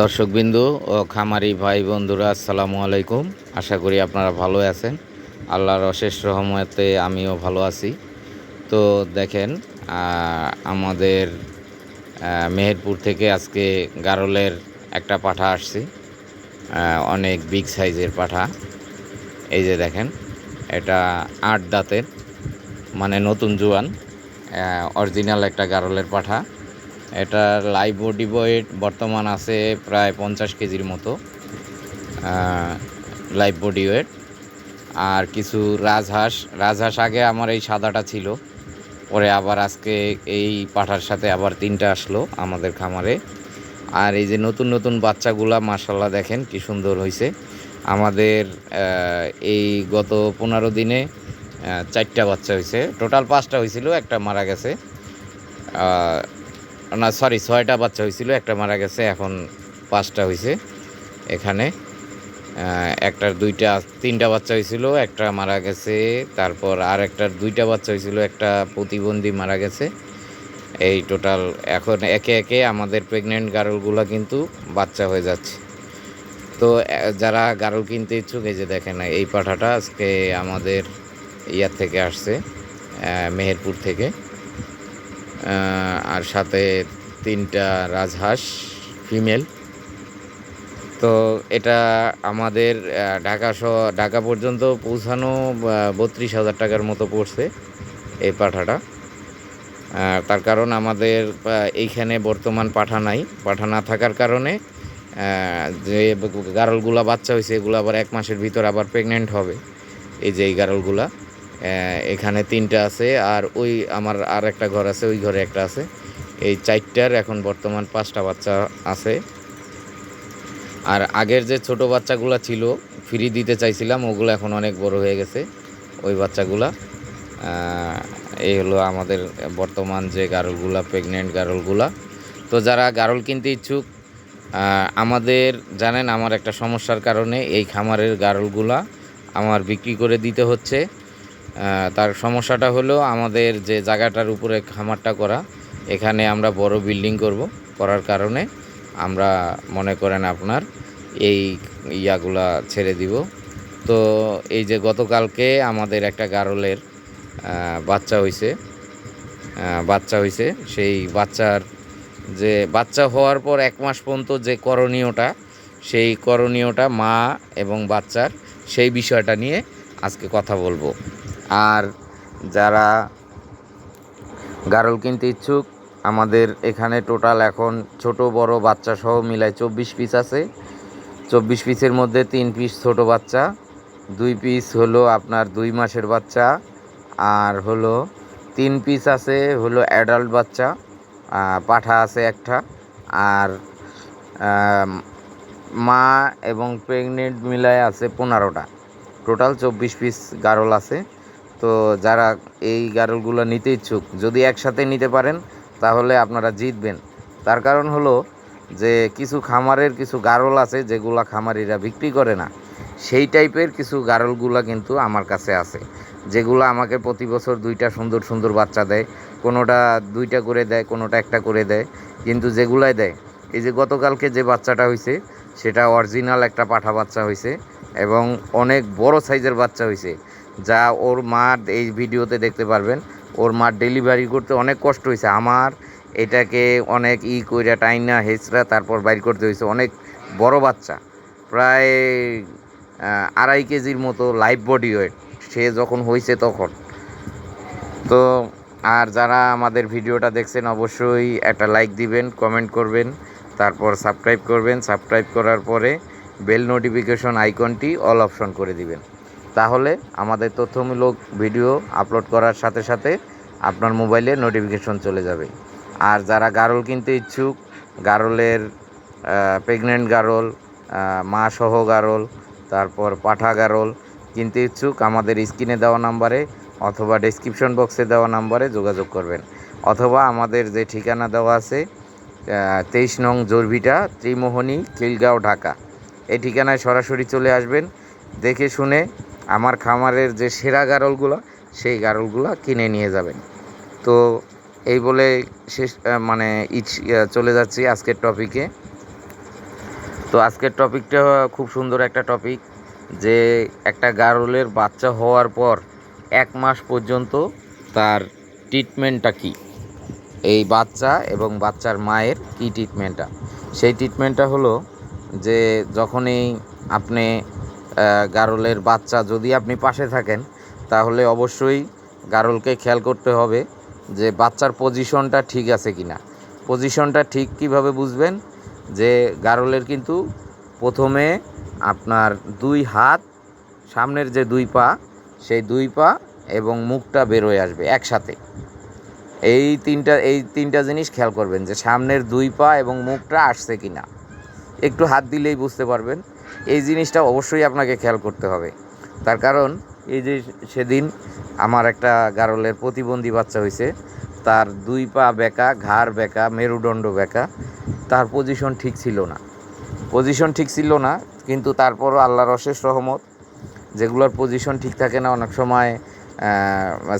দর্শকবিন্দু ও খামারি ভাই বন্ধুরা, আসসালামু আলাইকুম। আশা করি আপনারা ভালো আছেন। আল্লাহর অশেষ রহমতে আমিও ভালো আছি। তো দেখেন আমাদের মেহেরপুর থেকে আজকে গারলের একটা পাঠা আসছি। অনেক বিগ সাইজের পাঠা। এই যে দেখেন, এটা আট দাঁতের মানে নতুন জোয়ান অরিজিনাল একটা গারলের পাঠা। এটার লাইভ বডি ওয়েট বর্তমান আছে প্রায় পঞ্চাশ কেজির মতো লাইভ বডি ওয়েট আর কিছু রাজহাঁস রাজহাঁস আগে আমার এই সাদাটা ছিল, পরে আবার আজকে এই পাঠার সাথে আবার তিনটা আসলো আমাদের খামারে। আর এই যে নতুন নতুন বাচ্চাগুলা মার্শাল্লাহ দেখেন কি সুন্দর হয়েছে আমাদের এই গত পনেরো দিনে চারটা বাচ্চা হয়েছে টোটাল পাঁচটা হয়েছিল একটা মারা গেছে। না সরি ছয়টা বাচ্চা হয়েছিল একটা মারা গেছে এখন পাঁচটা হয়েছে এখানে। আহ, একটার দুইটা তিনটা বাচ্চা হয়েছিল একটা মারা গেছে তারপর আর একটার দুইটা বাচ্চা হয়েছিল একটা প্রতিবন্ধী মারা গেছে। এই টোটাল এখন একে একে আমাদের প্রেগনেন্ট গারলগুলো কিন্তু বাচ্চা হয়ে যাচ্ছে। তো যারা গারল কিনতে ইচ্ছুক এই যে দেখেন এই পাঠাটা আজকে আমাদের ইয়ার থেকে আসছে মেহেরপুর থেকে। আর সাথে তিনটা রাজহাঁস ফিমেল তো এটা আমাদের ঢাকা ঢাকা পর্যন্ত পৌঁছানো বত্রিশ হাজার টাকার মতো পড়ছে এই পাঠাটা। তার কারণ আমাদের এইখানে বর্তমান পাঠা নাই। পাঠা না থাকার কারণে যে গারলগুলা বাচ্চা হয়েছে, এগুলো আবার এক মাসের ভিতর আবার প্রেগনেন্ট হবে। এই যে এই গারলগুলা। এখানে তিনটা আছে, আর ওই আমার আর একটা ঘর আছে, ওই ঘরে একটা আছে। এই চারটার এখন বর্তমান পাঁচটা বাচ্চা আছে। আর আগের যে ছোট বাচ্চাগুলো ছিল ফ্রি দিতে চাইছিলাম, ওগুলো এখন অনেক বড় হয়ে গেছে, ওই বাচ্চাগুলা। এই হলো আমাদের বর্তমান যে গারলগুলা প্রেগনেন্ট গারলগুলা। তো যারা গারল কিনতে ইচ্ছুক আমাদের, জানেন, আমার একটা সমস্যার কারণে এই খামারের গারলগুলা আমার বিক্রি করে দিতে হচ্ছে। তার সমস্যাটা হলো আমাদের যে জায়গাটার উপরে খামারটা করা, এখানে আমরা বড় বিল্ডিং করব। করার কারণে আমরা মনে করেন আপনার এই ইয়াগুলা ছেড়ে দিব। তো এই যে গতকালকে আমাদের একটা গারলের বাচ্চা হয়েছে বাচ্চা হয়েছে সেই বাচ্চার যে বাচ্চা হওয়ার পর এক মাস পর্যন্ত যে করণীয়টা, সেই করণীয়টা মা এবং বাচ্চার সেই বিষয়টা নিয়ে আজকে কথা বলব। আর যারা গারল কিনতে ইচ্ছুক, আমাদের এখানে টোটাল এখন ছোট বড় বাচ্চা সহ মিলায় চব্বিশ পিস আছে। চব্বিশ পিসের মধ্যে তিন পিস ছোট বাচ্চা, দুই পিস হলো আপনার দুই মাসের বাচ্চা, আর হলো তিন পিস আছে হলো অ্যাডাল্ট বাচ্চা পাঠা আছে একটা, আর মা এবং প্রেগনেন্ট মিলায় আছে পনেরোটা। টোটাল চব্বিশ পিস গারল আছে। তো যারা এই গারলগুলো নিতে ইচ্ছুক, যদি একসাথে নিতে পারেন, তাহলে আপনারা জিতবেন। তার কারণ হলো যে কিছু খামারের কিছু গারল আছে, যেগুলা খামারিরা বিক্রি করে না, সেই টাইপের কিছু গারলগুলা কিন্তু আমার কাছে আছে, যেগুলো আমাকে প্রতি বছর দুইটা সুন্দর সুন্দর বাচ্চা দেয়, কোনোটা দুইটা করে দেয়, কোনোটা একটা করে দেয়, কিন্তু যেগুলাই দেয়, এই যে গতকালকে যে বাচ্চাটা হয়েছে সেটা অরিজিনাল একটা পাঠা বাচ্চা হয়েছে এবং অনেক বড় সাইজের বাচ্চা হয়েছে যা ওর মা এই ভিডিওতে দেখতে পারবেন, ওর মা ডেলিভারি করতে অনেক কষ্ট হয়েছে। আমার এটাকে অনেক ই কইরা টাইনা হেঁচড়া তারপর বাইর করতে হয়েছে। অনেক বড় বাচ্চা, প্রায় আড়াই কেজির মতো লাইভ বডি ওয়েট সে যখন হয়েছে তখন। তো আর যারা আমাদের ভিডিওটা দেখছেন অবশ্যই একটা লাইক দিবেন কমেন্ট করবেন, তারপর সাবস্ক্রাইব করবেন। সাবস্ক্রাইব করার পরে বেল নোটিফিকেশন আইকনটি অল অপশন করে দিবেন। তাহলে আমাদের তথ্যমূলক ভিডিও আপলোড করার সাথে সাথে আপনার মোবাইলে নোটিফিকেশন চলে যাবে। আর যারা গারল কিনতে ইচ্ছুক, গারলের প্রেগনেন্ট গারল মা সহ গারল, তারপর পাঠা গারল কিনতে ইচ্ছুক, আমাদের স্ক্রিনে দেওয়া নাম্বারে অথবা ডেসক্রিপশন বক্সে দেওয়া নাম্বারে যোগাযোগ করবেন। অথবা আমাদের যে ঠিকানা দেওয়া আছে তেইশ নং জোরভিটা, ত্রিমোহনী, খিলগাঁও, ঢাকা। এই ঠিকানায় সরাসরি চলে আসবেন, দেখে শুনে আমার খামারের যে সেরা গারলগুলো, সেই গারলগুলো কিনে নিয়ে যাবেন। তো এই বলে শেষ মানে ইচ চলে যাচ্ছি আজকের টপিকে তো আজকের টপিকটা খুব সুন্দর একটা টপিক যে একটা গারলের বাচ্চা হওয়ার পর এক মাস পর্যন্ত তার ট্রিটমেন্টটা কী? এই বাচ্চা এবং বাচ্চার মায়ের কী ট্রিটমেন্টটা সেই ট্রিটমেন্টটা হলো যে যখনই আপনি গারলের বাচ্চা যদি আপনি পাশে থাকেন, তাহলে অবশ্যই গারলকে খেয়াল করতে হবে যে বাচ্চার পজিশনটা ঠিক আছে কি না পজিশনটা ঠিক কীভাবে বুঝবেন? যে গারলের কিন্তু প্রথমে আপনার দুই হাত, সামনের যে দুই পা, সেই দুই পা এবং মুখটা বেরোয় আসবে একসাথে। এই তিনটা এই তিনটা জিনিস খেয়াল করবেন যে সামনের দুই পা এবং মুখটা আসছে কি না একটু হাত দিলেই বুঝতে পারবেন। এই জিনিসটা অবশ্যই আপনাকে খেয়াল করতে হবে। তার কারণ, এই যে সেদিন আমার একটা গারলের প্রতিবন্ধী বাচ্চা হয়েছে তার দুই পা বেঁকা, ঘাড় বেঁকা, মেরুদণ্ড বেঁকা, তার পজিশন ঠিক ছিল না। পজিশন ঠিক ছিল না, কিন্তু তারপরও আল্লাহর অশেষ রহমত, যেগুলোর পজিশন ঠিক থাকে না, অনেক সময়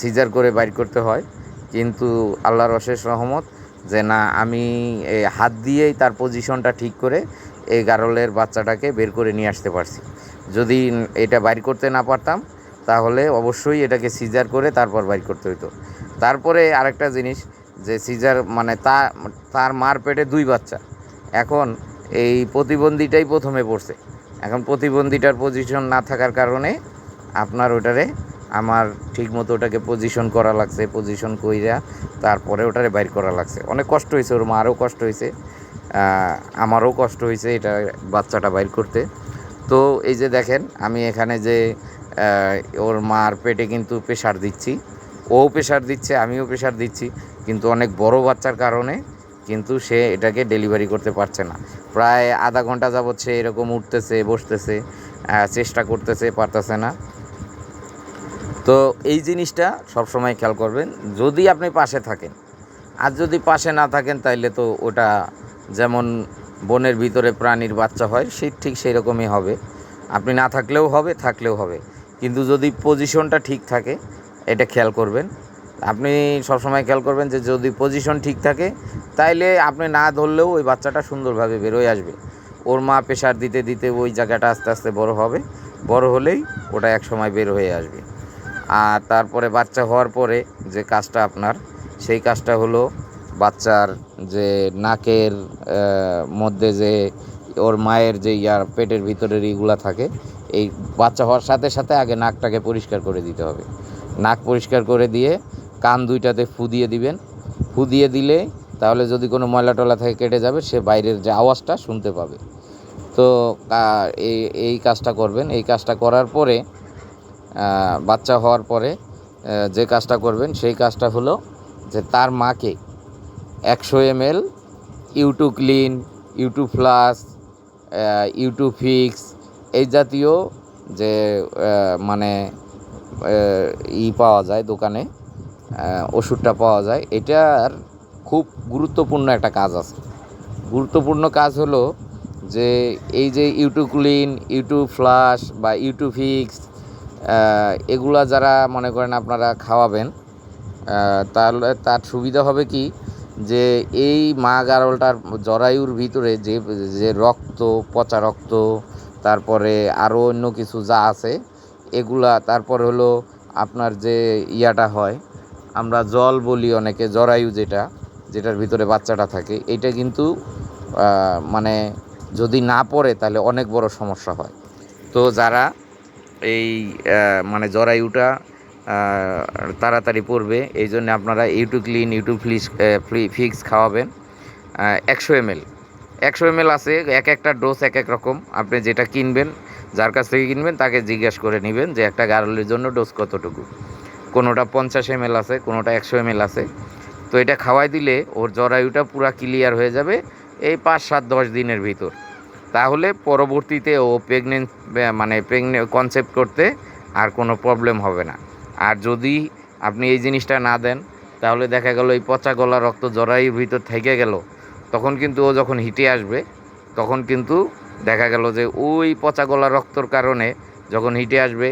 সিজার করে বাইর করতে হয়, কিন্তু আল্লাহর অশেষ রহমত যে না, আমি হাত দিয়েই তার পজিশনটা ঠিক করে এই গারলের বাচ্চাটাকে বের করে নিয়ে আসতে পারছি। যদি এটা বাইর করতে না পারতাম, তাহলে অবশ্যই এটাকে সিজার করে তারপর বাইর করতে হতো তারপরে আরেকটা জিনিস, যে সিজার মানে তা, তার মার পেটে দুই বাচ্চা। এখন এই প্রতিবন্ধীটাই প্রথমে পড়ছে। এখন প্রতিবন্ধীটার পজিশন না থাকার কারণে আপনার ওটারে আমার ঠিক মতো ওটাকে পজিশন করা লাগছে পজিশন কইরা তারপরে ওটারে বাইর করা লাগছে। অনেক কষ্ট হয়েছে ওর মারও কষ্ট হয়েছে আমারও কষ্ট হয়েছে এটা বাচ্চাটা বাইর করতে। তো এই যে দেখেন, আমি এখানে যে ওর মার পেটে কিন্তু প্রেশার দিচ্ছি। ও প্রেশার দিচ্ছে, আমিও প্রেশার দিচ্ছি। কিন্তু অনেক বড় বাচ্চার কারণে কিন্তু সে এটাকে ডেলিভারি করতে পারছে না। প্রায় আধা ঘণ্টা যাবৎ সে এরকম উঠতেছে, বসতেছে চেষ্টা করতেছে, পারতেছে না। তো এই জিনিসটা সবসময় খেয়াল করবেন। যদি আপনি পাশে থাকেন, আর যদি পাশে না থাকেন, তাইলে তো ওটা যেমন বনের ভিতরে প্রাণীর বাচ্চা হয়, সেই ঠিক সেই রকমই হবে। আপনি না থাকলেও হবে থাকলেও হবে। কিন্তু যদি পজিশনটা ঠিক থাকে, এটা খেয়াল করবেন। আপনি সবসময় খেয়াল করবেন যে যদি পজিশন ঠিক থাকে, তাইলে আপনি না ধরলেও ওই বাচ্চাটা সুন্দরভাবে বেরোয় আসবে। ওর মা প্রেশার দিতে দিতে ওই জায়গাটা আস্তে আস্তে বড় হবে। বড় হলেই ওটা এক সময় বের হয়ে আসবে। আর তারপরে বাচ্চা হওয়ার পরে যে কাজটা আপনার, সেই কাজটা হলো বাচ্চার যে নাকের মধ্যে যে ওর মায়ের যে ইয়ার, পেটের ভিতরের ইগুলা থাকে, এই বাচ্চা হওয়ার সাথে সাথে আগে নাকটাকে পরিষ্কার করে দিতে হবে। নাক পরিষ্কার করে দিয়ে কান দুইটাতে ফু দিয়ে দিবেন। ফু দিয়ে দিলে তাহলে যদি কোনো ময়লা টলা থেকে কেটে যাবে, সে বাইরের যে আওয়াজটা শুনতে পাবে। তো এই এই কাজটা করবেন। এই কাজটা করার পরে বাচ্চা হওয়ার পরে যে কাজটা করবেন, সেই কাজটা হলো যে তার মাকে একশো এম এল ইউটু ক্লিন ইউটু প্লাস ইউটু ফিক্স এই জাতীয় যে মানে ই পাওয়া যায় দোকানে ওষুধটা পাওয়া যায়, এটার খুব গুরুত্বপূর্ণ একটা কাজ আছে। গুরুত্বপূর্ণ কাজ হলো যে, এই যে ইউটিউব ক্লিন ইউটিউব ফ্লাশ বা ইউটিউব ফিক্স এগুলা যারা মনে করেন আপনারা খাওয়াবেন তাহলে তার সুবিধা হবে কি? যে এই মা গারলটার জরায়ুর ভিতরে যে যে রক্ত, পচা রক্ত, তারপরে আরও অন্য কিছু যা আছে, এগুলা, তারপর হলো আপনার যে ইয়াটা হয়, আমরা জল বলি অনেকে, জরায়ু যেটা, যেটার ভিতরে বাচ্চাটা থাকে, এটা কিন্তু মানে যদি না পড়ে তাহলে অনেক বড় সমস্যা হয়। তো যারা এই মানে জরায়ুটা তাড়াতাড়ি পড়বে। এই জন্য আপনারা ইউটিউব ক্লিন ইউটিউব ফ্লিস ফিক্স খাওয়াবেন। একশো এম এল একশো এম এল আছে, এক একটা ডোজ এক এক রকম। আপনি যেটা কিনবেন, যার কাছ থেকে কিনবেন, তাকে জিজ্ঞাসা করে নেবেন যে একটা গারলের জন্য ডোজ কতটুকু। কোনোটা পঞ্চাশ এম আছে, কোনোটা একশো এম আছে। তো এটা খাওয়াই দিলে ওর জরায়ুটা পুরা ক্লিয়ার হয়ে যাবে এই পাঁচ সাত দশ দিনের ভিতর। তাহলে পরবর্তীতে ও প্রেগনেন্ট মানে প্রেগনে কনসেপ্ট করতে আর কোনো প্রবলেম হবে না। আর যদি আপনি এই জিনিসটা না দেন, তাহলে দেখা গেল এই পচা গলা রক্ত জরায়ুর ভিতর থেকে গেল। তখন কিন্তু ও যখন হিটে আসবে, তখন কিন্তু দেখা গেল যে ওই পচা গলা রক্তর কারণে যখন হিটে আসবে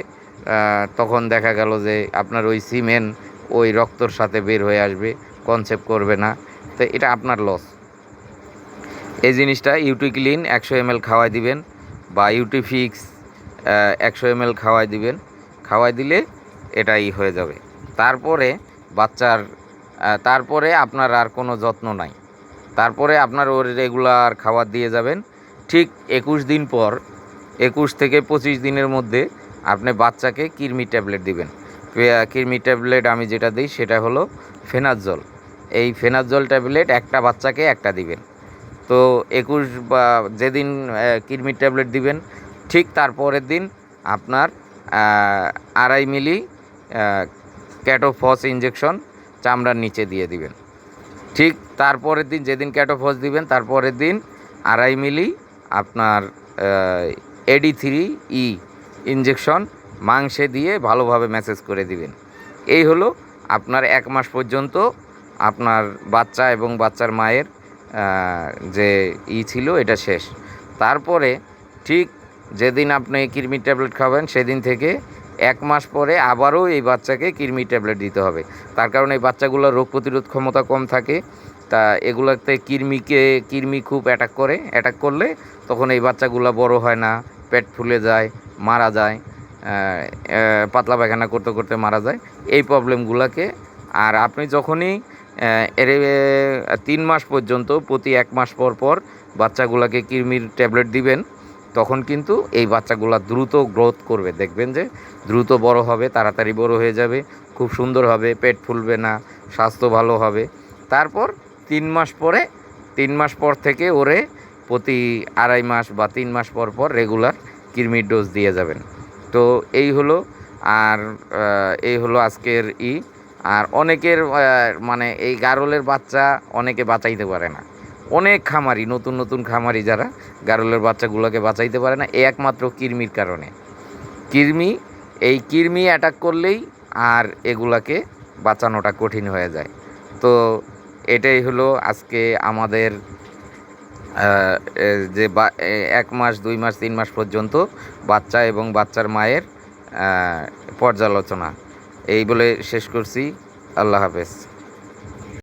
তখন দেখা গেল যে আপনার ওই সিমেন্ট ওই রক্তর সাথে বের হয়ে আসবে কনসেপ্ট করবে না। তো এটা আপনার লস এই জিনিসটা ইউটিক্লিন একশো এম খাওয়াই দিবেন বা ইউটিফিক্স একশো এম খাওয়াই দিবেন। খাওয়াই দিলে এটাই হয়ে যাবে। তারপরে বাচ্চার তারপরে আপনার আর কোনো যত্ন নাই। তারপরে আপনার ওর রেগুলার খাবার দিয়ে যাবেন। ঠিক একুশ দিন পর একুশ থেকে পঁচিশ দিনের মধ্যে আপনি বাচ্চাকে কিরমি ট্যাবলেট দিবেন। কিরমি ট্যাবলেট আমি যেটা দিই সেটা হলো ফেনাজল এই ফেনাজল ট্যাবলেট একটা বাচ্চাকে একটা দিবেন। তো একুশ বা যেদিন আহ, ট্যাবলেট দিবেন ঠিক তারপরের দিন আপনার আড়াই মিলি ক্যাটোফস ইঞ্জেকশন চামড়ার নিচে দিয়ে দিবেন। ঠিক তারপরের দিন যেদিন ক্যাটোফস দিবেন, তারপরের দিন আড়াই মিলি আপনার এডি থ্রি ই ইঞ্জেকশন মাংসে দিয়ে ভালোভাবে ম্যাসেজ করে দিবেন। এই হলো আপনার এক মাস পর্যন্ত আপনার বাচ্চা এবং বাচ্চার মায়ের যে ই ছিল, এটা শেষ। তারপরে ঠিক যেদিন আপনি কিরমির ট্যাবলেট খাবেন, সেদিন থেকে এক মাস পরে আবারও এই বাচ্চাকে কিরমির ট্যাবলেট দিতে হবে। তার কারণে এই বাচ্চাগুলোর রোগ প্রতিরোধ ক্ষমতা কম থাকে। তা এগুলোতে কৃমিকে, কৃমি খুব অ্যাটাক করে। অ্যাটাক করলে তখন এই বাচ্চাগুলো বড় হয় না, পেট ফুলে যায়, মারা যায় পাতলা পায়খানা করতে করতে মারা যায়। এই প্রবলেমগুলোকে আর আপনি যখনই এর তিন মাস পর্যন্ত, প্রতি এক মাস পর পর বাচ্চাগুলোকে কৃমির ট্যাবলেট দিবেন তখন কিন্তু এই বাচ্চাগুলো দ্রুত গ্রোথ করবে। দেখবেন যে দ্রুত বড় হবে, তাড়াতাড়ি বড় হয়ে যাবে, খুব সুন্দর হবে, পেট ফুলবে না, স্বাস্থ্য ভালো হবে। তারপর তিন মাস পরে, তিন মাস পর থেকে ওরে প্রতি আড়াই মাস বা তিন মাস পর পর রেগুলার কৃমির ডোজ দিয়ে যাবেন। তো এই হলো, আর এই হলো আজকের ই। আর অনেকের মানে এই গারলের বাচ্চা অনেকে বাঁচাইতে পারে না। অনেক খামারি, নতুন নতুন খামারি যারা গারলের বাচ্চাগুলোকে বাঁচাইতে পারে না একমাত্র কৃমির কারণে। কৃমি, এই কৃমি অ্যাটাক করলেই আর এগুলাকে বাঁচানোটা কঠিন হয়ে যায়। তো এটাই হলো আজকে আমাদের যে এক মাস, দুই মাস, তিন মাস পর্যন্ত বাচ্চা এবং বাচ্চার মায়ের পর্যালোচনা। এই বলে শেষ করছি। আল্লাহ হাফেজ।